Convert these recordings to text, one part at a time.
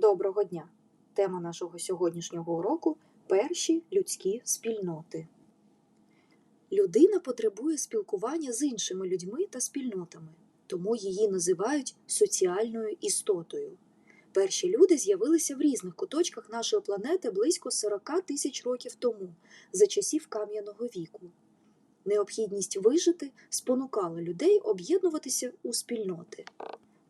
Доброго дня! Тема нашого сьогоднішнього уроку перші людські спільноти. Людина потребує спілкування з іншими людьми та спільнотами, тому її називають соціальною істотою. Перші люди з'явилися в різних куточках нашої планети близько 40 тисяч років тому, за часів кам'яного віку. Необхідність вижити спонукала людей об'єднуватися у спільноти.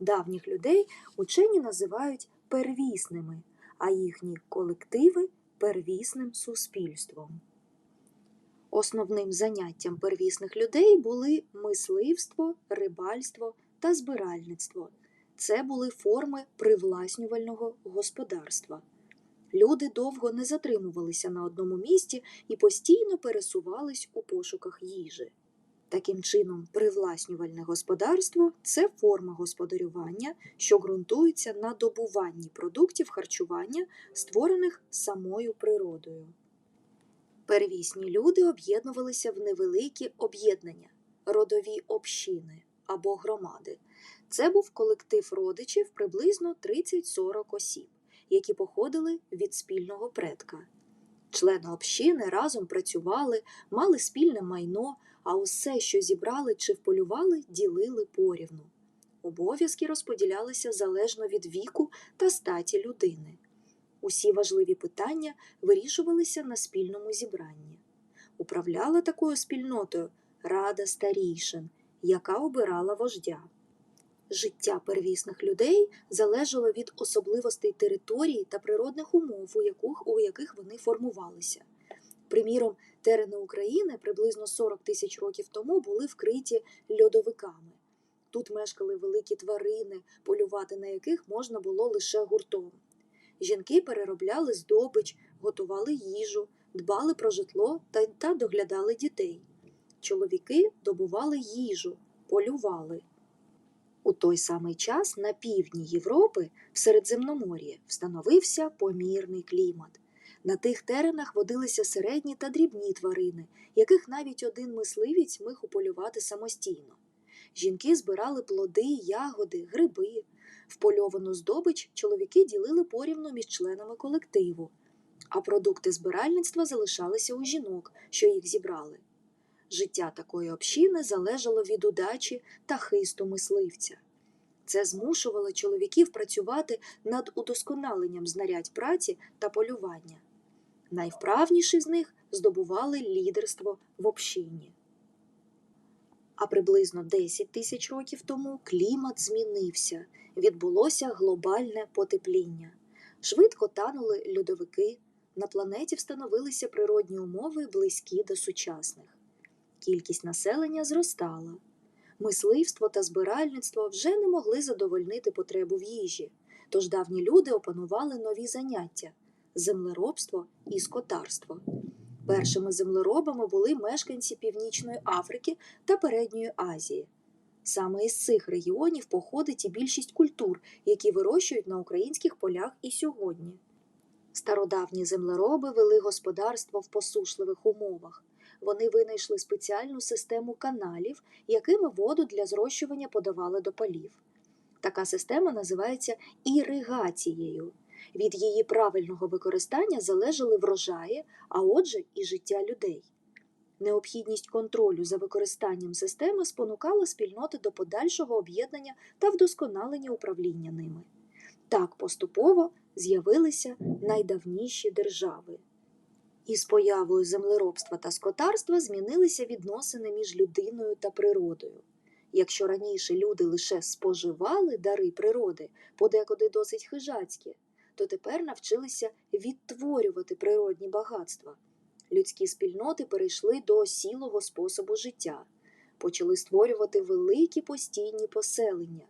Давніх людей учені називають первісними, а їхні колективи первісним суспільством. Основним заняттям первісних людей були мисливство, рибальство та збиральництво. Це були форми привласнювального господарства. Люди довго не затримувалися на одному місці і постійно пересувались у пошуках їжі. Таким чином, привласнювальне господарство це форма господарювання, що ґрунтується на добуванні продуктів харчування, створених самою природою. Первісні люди об'єднувалися в невеликі об'єднання, родові общини або громади. Це був колектив родичів приблизно 30-40 осіб, які походили від спільного предка. Члени общини разом працювали, мали спільне майно, а усе, що зібрали чи вполювали, ділили порівну. Обов'язки розподілялися залежно від віку та статі людини. Усі важливі питання вирішувалися на спільному зібранні. Управляла такою спільнотою рада старійшин, яка обирала вождя. Життя первісних людей залежало від особливостей території та природних умов, у яких, у яких вони формувалися. Приміром, терени України приблизно 40 тисяч років тому були вкриті льодовиками. Тут мешкали великі тварини, полювати на яких можна було лише гуртом. Жінки переробляли здобич, готували їжу, дбали про житло та, та доглядали дітей. Чоловіки добували їжу, полювали. У той самий час на півдні Європи, в Середземномор'ї, встановився помірний клімат. На тих теренах водилися середні та дрібні тварини, яких навіть один мисливець міг уполювати самостійно. Жінки збирали плоди, ягоди, гриби. Впольовану здобич чоловіки ділили порівну між членами колективу, а продукти збиральництва залишалися у жінок, що їх зібрали. Життя такої общини залежало від удачі та хисту мисливця. Це змушувало чоловіків працювати над удосконаленням знарядь праці та полювання. Найвправніші з них здобували лідерство в общині. А приблизно 10 тисяч років тому клімат змінився, відбулося глобальне потепління. Швидко танули льодовики, на планеті встановилися природні умови, близькі до сучасних. Кількість населення зростала. Мисливство та збиральництво вже не могли задовольнити потребу в їжі, тож давні люди опанували нові заняття землеробство і скотарство. Першими землеробами були мешканці Північної Африки та Передньої Азії. Саме із цих регіонів походить і більшість культур, які вирощують на українських полях і сьогодні. Стародавні землероби вели господарство в посушливих умовах. Вони винайшли спеціальну систему каналів, якими воду для зрощування подавали до полів. Така система називається іригацією. Від її правильного використання залежали врожаї, а отже, і життя людей. Необхідність контролю за використанням системи спонукала спільноти до подальшого об'єднання та вдосконалення управління ними. Так поступово з'явилися найдавніші держави. Із появою землеробства та скотарства змінилися відносини між людиною та природою. Якщо раніше люди лише споживали дари природи, подекуди досить хижацькі, то тепер навчилися відтворювати природні багатства. Людські спільноти перейшли до осілого способу життя, почали створювати великі постійні поселення.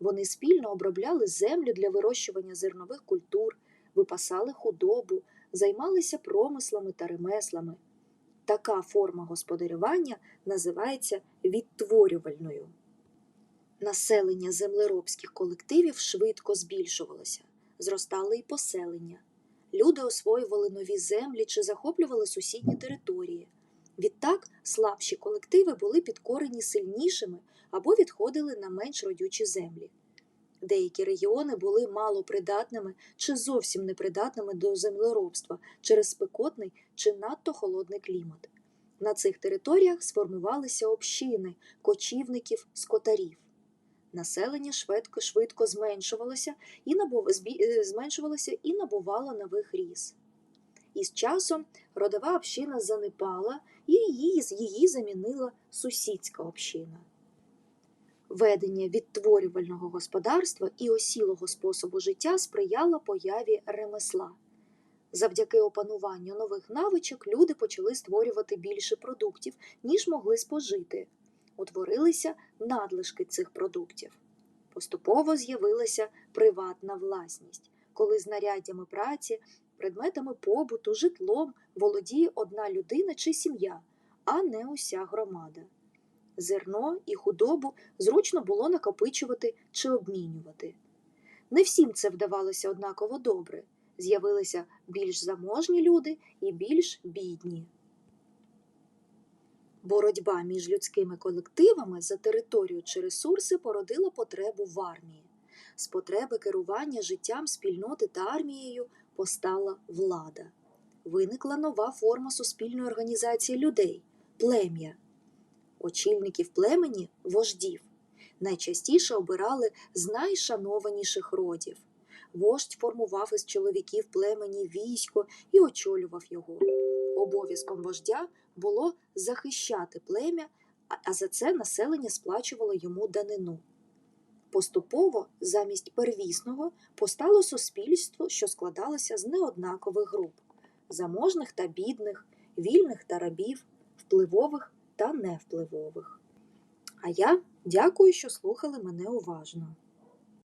Вони спільно обробляли землю для вирощування зернових культур, випасали худобу, займалися промислами та ремеслами. Така форма господарювання називається відтворювальною. Населення землеробських колективів швидко збільшувалося, зростали й поселення. Люди освоювали нові землі чи захоплювали сусідні території. Відтак слабші колективи були підкорені сильнішими або відходили на менш родючі землі. Деякі регіони були малопридатними чи зовсім непридатними до землеробства через спекотний чи надто холодний клімат. На цих територіях сформувалися общини кочівників скотарів. Населення швидко, швидко зменшувалося і, набув, е, зменшувалося і набувало нових ріс. І з часом родова община занепала, і її, її замінила сусідська община. Ведення відтворювального господарства і осілого способу життя сприяло появі ремесла. Завдяки опануванню нових навичок люди почали створювати більше продуктів, ніж могли спожити. Утворилися надлишки цих продуктів. Поступово з'явилася приватна власність, коли знаряддями праці, предметами побуту, житлом володіє одна людина чи сім'я, а не уся громада. Зерно і худобу зручно було накопичувати чи обмінювати. Не всім це вдавалося однаково добре. З'явилися більш заможні люди і більш бідні. Боротьба між людськими колективами за територію чи ресурси породила потребу в армії. З потреби керування життям спільноти та армією постала влада. Виникла нова форма суспільної організації людей плем'я. Очільників племені вождів. Найчастіше обирали з найшанованіших родів. Вождь формував із чоловіків племені військо і очолював його. Обов'язком вождя було захищати плем'я, а- за це населення сплачувало йому данину. Поступово замість первісного постало суспільство, що складалося з неоднакових груп заможних та бідних, вільних та рабів, впливових та невпливових. А я дякую, що слухали мене уважно.